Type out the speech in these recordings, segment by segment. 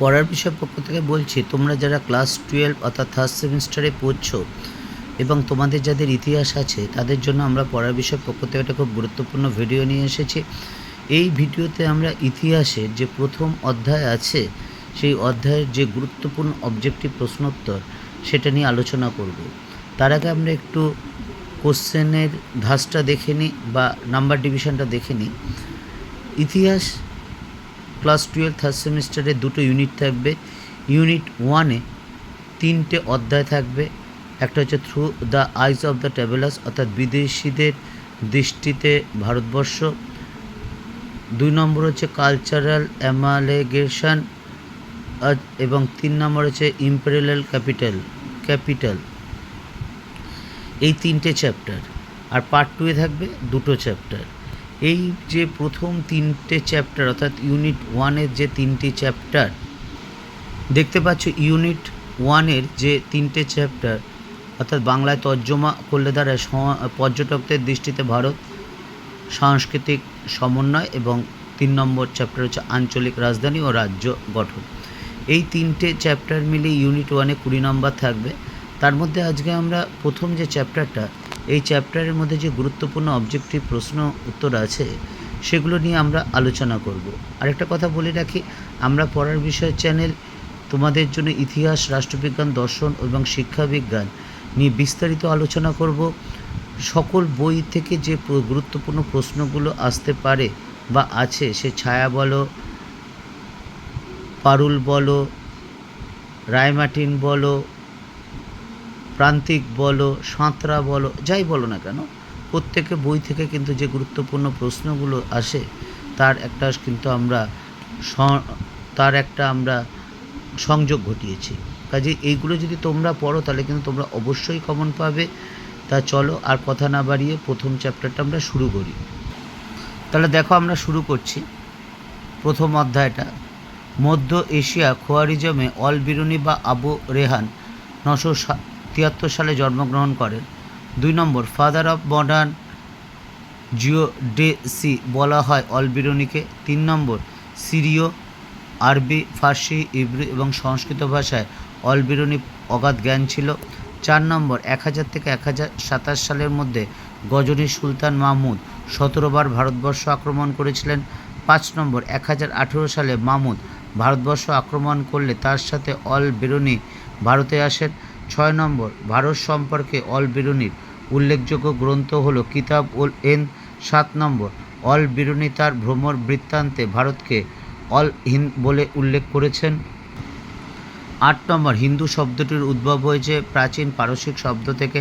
পড়ার বিষয় পক্ষ থেকে বলছি, তোমরা যারা ক্লাস টুয়েলভ অর্থাৎ থার্ড সেমিস্টারে পড়ছো এবং তোমাদের যাদের ইতিহাস আছে, তাদের জন্য আমরা পড়ার বিষয় পক্ষ থেকে একটা খুব গুরুত্বপূর্ণ ভিডিও নিয়ে এসেছি। এই ভিডিওতে আমরা ইতিহাসের যে প্রথম অধ্যায় আছে, সেই অধ্যায়ের যে গুরুত্বপূর্ণ অবজেক্টিভ প্রশ্নোত্তর, সেটা নিয়ে আলোচনা করব। তার আগে আমরা একটু কোশ্চেনের ধাঁচটা দেখে নিই বা নাম্বার ডিভিশনটা দেখে নিই। ইতিহাস ক্লাস টুয়েলভ থার্ড সেমিস্টারে দুটো ইউনিট থাকবে। ইউনিট ওয়ানে তিনটে অধ্যায় থাকবে। একটা হচ্ছে through the eyes of the travellers অর্থাৎ বিদেশিদের দৃষ্টিতে ভারতবর্ষ। দুই নম্বর হচ্ছে কালচারাল অ্যামালেগেশন এবং তিন নম্বর হচ্ছে ইম্পেরিয়াল ক্যাপিটাল ক্যাপিটাল এই তিনটে চ্যাপ্টার আর পার্ট টুয়ে থাকবে দুটো চ্যাপ্টার এই যে প্রথম তিনটে চ্যাপ্টার অর্থাৎ ইউনিট ওয়ানের যে তিনটি চ্যাপ্টার দেখতে পাচ্ছ ইউনিট ওয়ানের যে তিনটে চ্যাপ্টার অর্থাৎ বাংলায় তর্জমা করলে দ্বারা পর্যটকদের দৃষ্টিতে ভারত সাংস্কৃতিক সমন্বয় এবং তিন নম্বর চ্যাপ্টার হচ্ছে আঞ্চলিক রাজধানী ও রাজ্য গঠন। এই তিনটে চ্যাপ্টার মিলে ইউনিট ওয়ানে কুড়ি নম্বর থাকবে। তার মধ্যে আজকে আমরা প্রথম যে চ্যাপ্টারটা এই চ্যাপ্টারের মধ্যে যে গুরুত্বপূর্ণ অবজেক্টিভ প্রশ্ন উত্তর আছে, সেগুলো নিয়ে আমরা আলোচনা করব। আরেকটা কথা বলে রাখি, আমরা পড়ার বিষয় চ্যানেল তোমাদের জন্য ইতিহাস, রাষ্ট্রবিজ্ঞান, দর্শন এবং শিক্ষাবিজ্ঞান নিয়ে বিস্তারিত আলোচনা করব। সকল বই থেকে যে গুরুত্বপূর্ণ প্রশ্নগুলো আসতে পারে বা আছে, সে ছায়া বলো, পারুল বলো, রায়মার্টিন বলো প্রান্তিক বলো, সাঁতরা বলো, যাই বলো না কেন, প্রত্যেকে বই থেকে কিন্তু যে গুরুত্বপূর্ণ প্রশ্নগুলো আসে, তার একটা কিন্তু আমরা তার একটা আমরা সংযোগ ঘটিয়েছি। কাজে এইগুলো যদি তোমরা পড়ো, তাহলে কিন্তু তোমরা অবশ্যই কমন পাবে। তা চলো আর কথা না বাড়িয়ে প্রথম চ্যাপ্টারটা আমরা শুরু করি। তাহলে দেখো আমরা শুরু করছি। প্রথম অধ্যায়টা। মধ্য এশিয়া খোয়ারিজমে অল বিরুনি বা আবু রেহান নশো তিয়াত্তর সালে জন্মগ্রহণ করেন। দুই number father of modern geodesy বলা হয় অল বিরুনিকে তিন নম্বর সিরিয় আরবি, ফার্সি, ইব্রি এবং সংস্কৃত ভাষায় অল বিরুনি অগাধ জ্ঞান ছিল। চার নম্বর, এক হাজার থেকে এক হাজার সাতাশ সালের মধ্যে গজনী সুলতান মাহমুদ সতেরোবার ভারতবর্ষ আক্রমণ করেছিলেন। পাঁচ নম্বর, এক হাজার আঠেরো সালে মাহমুদ ভারতবর্ষ আক্রমণ করলে তার সাথে অল বেরুনি ভারতে আসেন। ছয় নম্বর, ভারত সম্পর্কে অল বেরুনির উল্লেখযোগ্য গ্রন্থ হল কিতাব উল এন সাত নম্বর, অল বিরুনি তার ভ্রমর বৃত্তান্তে ভারতকে অল হিন্দ বলে উল্লেখ করেছেন। আট নম্বর, হিন্দু শব্দটির উদ্ভব হয়েছে প্রাচীন পারসিক শব্দ থেকে।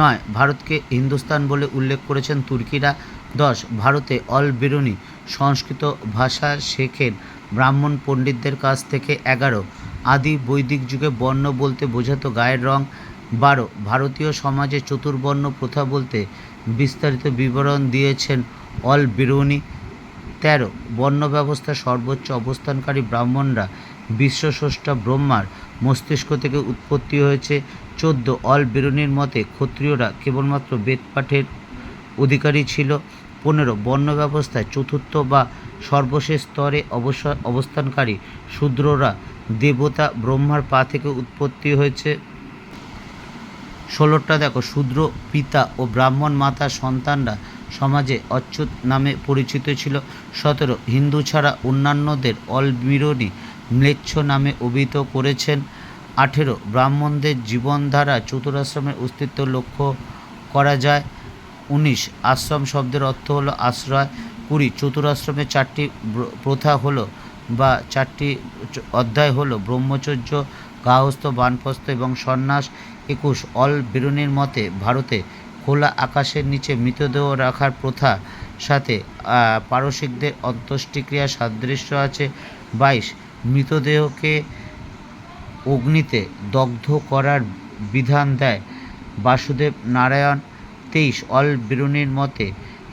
নয়, ভারতকে হিন্দুস্তান বলে উল্লেখ করেছেন তুর্কিরা। দশ, ভারতে অল বেরুনি সংস্কৃত ভাষা শেখেন ব্রাহ্মণ পণ্ডিতদের কাছ থেকে। এগারো আদি বৈদিক যুগে বর্ণ বলতে বোঝাতো গায়ের রং। বারো, ভারতীয় সমাজে চতুর্বর্ণ প্রথা বলতে বিস্তারিত বিবরণ দিয়েছেন অল বেরুনি তেরো, বর্ণ ব্যবস্থা সর্বোচ্চ অবস্থানকারী ব্রাহ্মণরা বিশ্বস্রষ্টা ব্রহ্মার মস্তিষ্ক থেকে উৎপত্তি হয়েছে। চোদ্দ, অল বেরুনির মতে ক্ষত্রিয়রা কেবলমাত্র বেদপাঠের অধিকারী ছিল। পনেরো, বর্ণ ব্যবস্থায় চতুর্থ বা সর্বশেষ স্তরে অবস্থানকারী শূদ্ররা দেবতা ব্রহ্মার পা থেকে উৎপত্তি হয়েছে। ষোলোটা দেখো, শূদ্র পিতা ও ব্রাহ্মণ মাতার সন্তানরা সমাজে অচ্যুত নামে পরিচিত ছিল। সতেরো, হিন্দু ছাড়া অন্যান্যদের অলমিরনি ম্লেচ্ছ নামে অভিহিত করেছেন। আঠেরো, ব্রাহ্মণদের জীবনধারা চতুরাশ্রমের অস্তিত্ব লক্ষ্য করা যায়। উনিশ, আশ্রম শব্দের অর্থ হলো আশ্রয়। কুড়ি চতুরাশ্রমে চারটি প্রথা হলো বা চারটি অধ্যায় হলো ব্রহ্মচর্য, গাহস্থ, বানপ্রস্থ এবং সন্ন্যাস একুশ। অল বেরুনির মতে ভারতে খোলা আকাশের নিচে মৃতদেহ রাখার প্রথা সাথে পারসিকদের অন্ত্যেষ্টিক্রিয়া সাদৃশ্য আছে। বাইশ, মৃতদেহকে অগ্নিতে দগ্ধ করার বিধান দেয় বাসুদেব নারায়ণ। তেইশ, অল বিরুনির মতে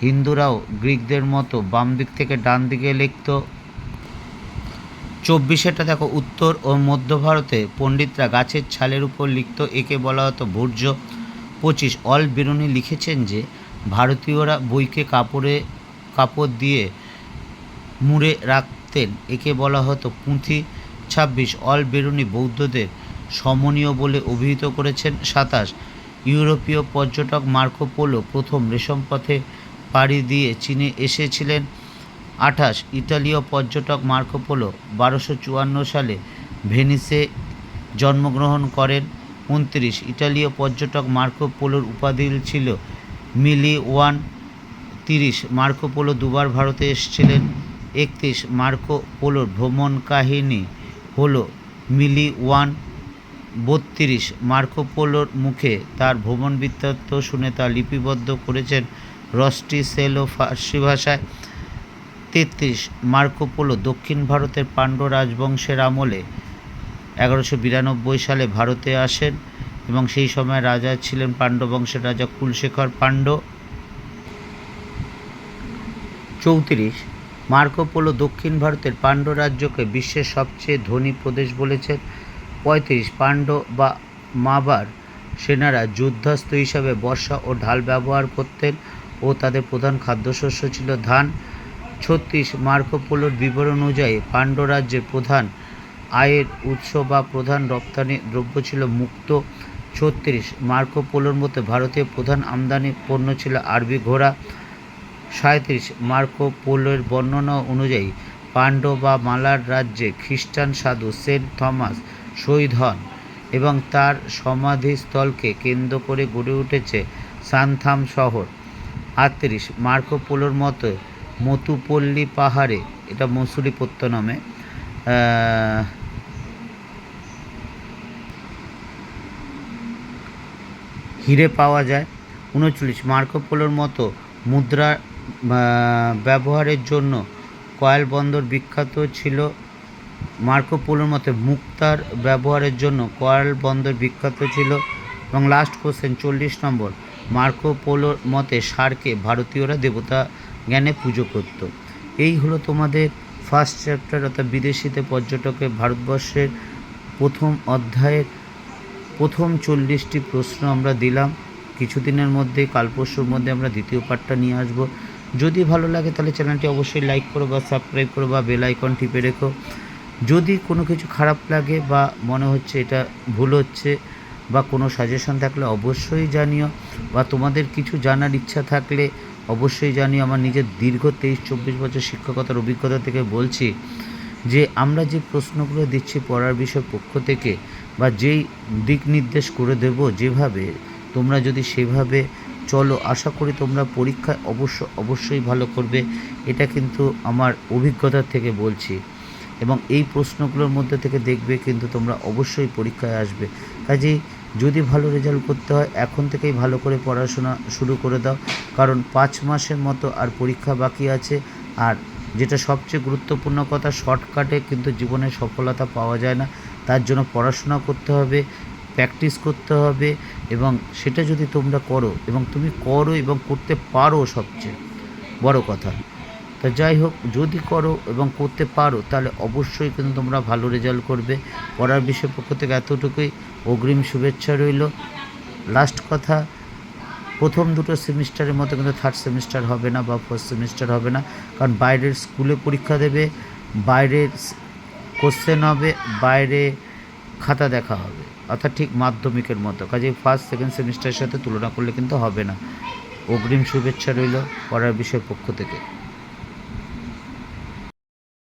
হিন্দুরাও গ্রিকদের মতো বাম দিক থেকে ডান দিকে লিখত চব্বিশেটা দেখো, উত্তর ও মধ্য ভারতে পণ্ডিতরা গাছের ছালের উপর লিখত, একে বলা হতো ভূর্য পঁচিশ। অল বিরুনি লিখেছেন যে, ভারতীয়রা বইকে কাপড়ে, কাপড় দিয়ে মুড়ে রাখতেন, একে বলা হতো পুঁথি ছাব্বিশ। অল বেরুনি বৌদ্ধদের সমনীয় বলে অভিহিত করেছেন সাতাশ। ইউরোপীয় পর্যটক মার্কো পোলো প্রথম রেশম পথে পাড়ি দিয়ে চীনে এসেছিলেন। আঠাশ, ইতালীয় পর্যটক মার্কো পোলো বারোশো চুয়ান্ন সালে ভেনিসে জন্মগ্রহণ করেন। উনত্রিশ, ইতালীয় পর্যটক মার্কো পোলোর উপাধি ছিল মিলি ওয়ান তিরিশ, মার্কো পোলো দুবার ভারতে এসেছিলেন। একত্রিশ, মার্কো পোলোর ভ্রমণ কাহিনী হল মিলি ওয়ান বত্রিশ, মার্কো পোলোর মুখে তার ভ্রমণ বৃত্তান্ত শুনে তা লিপিবদ্ধ করেছেন রস্টি সেলো ফার্সি ভাষায়। তেত্রিশ মার্কোপোলো দক্ষিণ ভারতের পাণ্ড্য রাজবংশের আমলে এগারোশো বিরানব্বই সালে ভারতে আসেন এবং সেই সময় রাজা ছিলেন পাণ্ড্য বংশের রাজা কুলশেখর পাণ্ড্য। চৌত্রিশ মার্কোপোলো দক্ষিণ ভারতের পাণ্ড্য রাজ্যকে বিশ্বের সবচেয়ে ধনী প্রদেশ বলেছেন। পঁয়ত্রিশ, পাণ্ড্য বা মাবার সেনারা যুদ্ধাস্ত্র হিসাবে বর্ষা ও ঢাল ব্যবহার করতেন ও তাদের প্রধান খাদ্যশস্য ছিল ধান। ছত্রিশ মার্কো পোলোর বিবরণ অনুযায়ী পাণ্ড্য রাজ্যের প্রধান আয়ের উৎস বা প্রধান রপ্তানি দ্রব্য ছিল মুক্ত। ছত্রিশ মার্কো পোলোর মতে ভারতীয় প্রধান আমদানি পণ্য ছিল আরবি ঘোড়া। সাঁত্রিশ মার্কো পোলোর বর্ণনা অনুযায়ী পাণ্ড্য বা মালার রাজ্যে খ্রিস্টান সাধু সেন্ট থমাস শহীদ হন এবং তার সমাধিস্থলকে কেন্দ্র করে গড়ে উঠেছে সান্থাম শহর। আটত্রিশ মার্কো পোলোর মতো মতুপল্লী পাহাড়ে, এটা মসুলিপত্য নামে হিরে পাওয়া যায়। উনচল্লিশ, মার্কোপোলোর মতো মুদ্রা ব্যবহারের জন্য কয়েল বন্দর বিখ্যাত ছিল। মার্কোপোলোর মতে মুক্তার ব্যবহারের জন্য কয়েল বন্দর বিখ্যাত ছিল। এবং লাস্ট কোশ্চেন চল্লিশ নম্বর, মার্কোপোলোর মতে সারকে ভারতীয়রা দেবতা জ্ঞানে পুজো করত। এই হলো তোমাদের ফার্স্ট চ্যাপ্টার অর্থাৎ বিদেশিতে পর্যটকের ভারতবর্ষের প্রথম অধ্যায়ের প্রথম চল্লিশটি প্রশ্ন আমরা দিলাম। কিছুদিনের মধ্যে কাল পরশুর মধ্যে আমরা দ্বিতীয় পার্টটা নিয়ে আসব। যদি ভালো লাগে তাহলে চ্যানেলটি অবশ্যই লাইক করো বা সাবস্ক্রাইব করো বা বেল আইকন টিপে রেখো। যদি কোনো কিছু খারাপ লাগে বা মনে হচ্ছে এটা ভুল হচ্ছে বা কোনো সাজেশন থাকলে অবশ্যই জানিও। বা তোমাদের কিছু জানার ইচ্ছা থাকলে অবশ্যই জানি আমার নিজের দীর্ঘ তেইশ, চব্বিশ বছর শিক্ষকতার অভিজ্ঞতা থেকে বলছি যে আমরা যে প্রশ্নগুলো দিচ্ছি পড়ার বিষয় পক্ষ থেকে বা যেই দিক নির্দেশ করে দেব যেভাবে, তোমরা যদি সেভাবে চলো, আশা করি তোমরা পরীক্ষায় অবশ্য, অবশ্যই ভালো করবে, এটা কিন্তু আমার অভিজ্ঞতা থেকে বলছি। এবং এই প্রশ্নগুলোর মধ্যে থেকে দেখবে কিন্তু তোমরা অবশ্যই পরীক্ষায় আসবে। কাজেই যদি ভালো রেজাল্ট করতে হয়, এখন থেকেই ভালো করে পড়াশোনা শুরু করে দাও। কারণ পাঁচ মাসের মতো আর পরীক্ষা বাকি আছে। আর যেটা সবচেয়ে গুরুত্বপূর্ণ কথা শর্টকাটে কিন্তু জীবনে সফলতা পাওয়া যায় না। তার জন্য পড়াশোনা করতে হবে প্র্যাকটিস করতে হবে এবং সেটা যদি তোমরা করো এবং তুমি করো এবং করতে পারো সবচেয়ে বড় কথা। তা যাই হোক, যদি করো এবং করতে পারো, তাহলে অবশ্যই কিন্তু তোমরা ভালো রেজাল্ট করবে। পড়ার বিষয় পক্ষ থেকে এতটুকুই। অগ্রিম শুভেচ্ছা রইল। লাস্ট কথা, প্রথম দুটো সেমিস্টারের মতো কিন্তু থার্ড সেমিস্টার হবে না বা ফার্স্ট সেমিস্টার হবে না। কারণ বাইরের স্কুলে পরীক্ষা দেবে, বাইরের কোশ্চেন হবে, বাইরে খাতা দেখা হবে। অর্থাৎ ঠিক মাধ্যমিকের মতো। কাজে ফার্স্ট সেকেন্ড সেমিস্টারের সাথে তুলনা করলে কিন্তু হবে না। অগ্রিম শুভেচ্ছা রইল পড়ার বিষয় পক্ষ থেকে।